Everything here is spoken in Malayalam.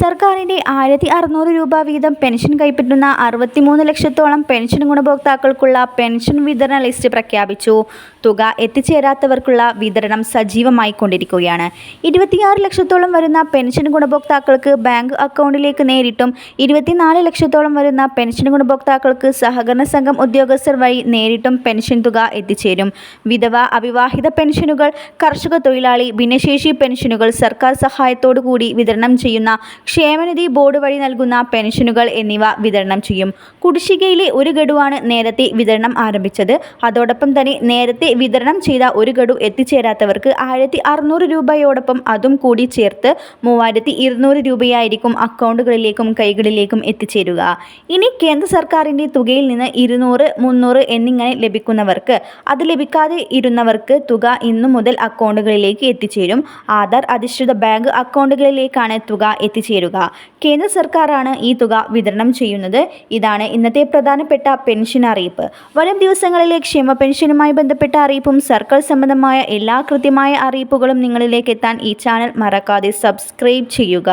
സർക്കാരിന്റെ ആയിരത്തി അറുന്നൂറ് രൂപ വീതം പെൻഷൻ കൈപ്പറ്റുന്ന അറുപത്തിമൂന്ന് ലക്ഷത്തോളം പെൻഷൻ ഗുണഭോക്താക്കൾക്കുള്ള പെൻഷൻ വിതരണ ലിസ്റ്റ് പ്രഖ്യാപിച്ചു. തുക എത്തിച്ചേരാത്തവർക്കുള്ള വിതരണം സജീവമായി കൊണ്ടിരിക്കുകയാണ്. ഇരുപത്തിയാറ് ലക്ഷത്തോളം വരുന്ന പെൻഷൻ ഗുണഭോക്താക്കൾക്ക് ബാങ്ക് അക്കൗണ്ടിലേക്ക് നേരിട്ടും ഇരുപത്തിനാല് ലക്ഷത്തോളം വരുന്ന പെൻഷൻ ഗുണഭോക്താക്കൾക്ക് സഹകരണ സംഘം ഉദ്യോഗസ്ഥർ വഴി നേരിട്ടും പെൻഷൻ തുക എത്തിച്ചേരും. വിധവ അവിവാഹിത പെൻഷനുകൾ കർഷക തൊഴിലാളി ഭിന്നശേഷി പെൻഷനുകൾ സർക്കാർ സഹായത്തോടു കൂടി വിതരണം ചെയ്യുന്ന ക്ഷേമനിധി ബോർഡ് വഴി നൽകുന്ന പെൻഷനുകൾ എന്നിവ വിതരണം ചെയ്യും. കുടിശ്ശികയിലെ ഒരു ഗഡുവാണ് നേരത്തെ വിതരണം ആരംഭിച്ചത്. അതോടൊപ്പം തന്നെ നേരത്തെ വിതരണം ചെയ്ത ഒരു ഗഡു എത്തിച്ചേരാത്തവർക്ക് ആയിരത്തി അറുന്നൂറ് രൂപയോടൊപ്പം അതും കൂടി ചേർത്ത് മൂവായിരത്തി ഇരുന്നൂറ് രൂപയായിരിക്കും അക്കൗണ്ടുകളിലേക്കും കൈകളിലേക്കും എത്തിച്ചേരുക. ഇനി കേന്ദ്ര സർക്കാരിന്റെ തുകയിൽ നിന്ന് ഇരുന്നൂറ് മുന്നൂറ് എന്നിങ്ങനെ ലഭിക്കുന്നവർക്ക് അത് ലഭിക്കാതെ ഇരുന്നവർക്ക് തുക ഇന്നു മുതൽ അക്കൗണ്ടുകളിലേക്ക് എത്തിച്ചേരും. ആധാർ അധിഷ്ഠിത ബാങ്ക് അക്കൗണ്ടുകളിലേക്കാണ് തുക എത്തിച്ചേരുക കേന്ദ്ര സർക്കാരാണ് ഈ തുക വിതരണം ചെയ്യുന്നത്. ഇതാണ് ഇന്നത്തെ പ്രധാനപ്പെട്ട പെൻഷൻ അറിയിപ്പ്. വരും ദിവസങ്ങളിലെ ക്ഷേമ പെൻഷനുമായി ബന്ധപ്പെട്ട അറിയിപ്പും സർക്കാർ സംബന്ധമായ എല്ലാ കൃത്യമായ അറിയിപ്പുകളും നിങ്ങളിലേക്ക് എത്താൻ ഈ ചാനൽ മറക്കാതെ സബ്സ്ക്രൈബ് ചെയ്യുക.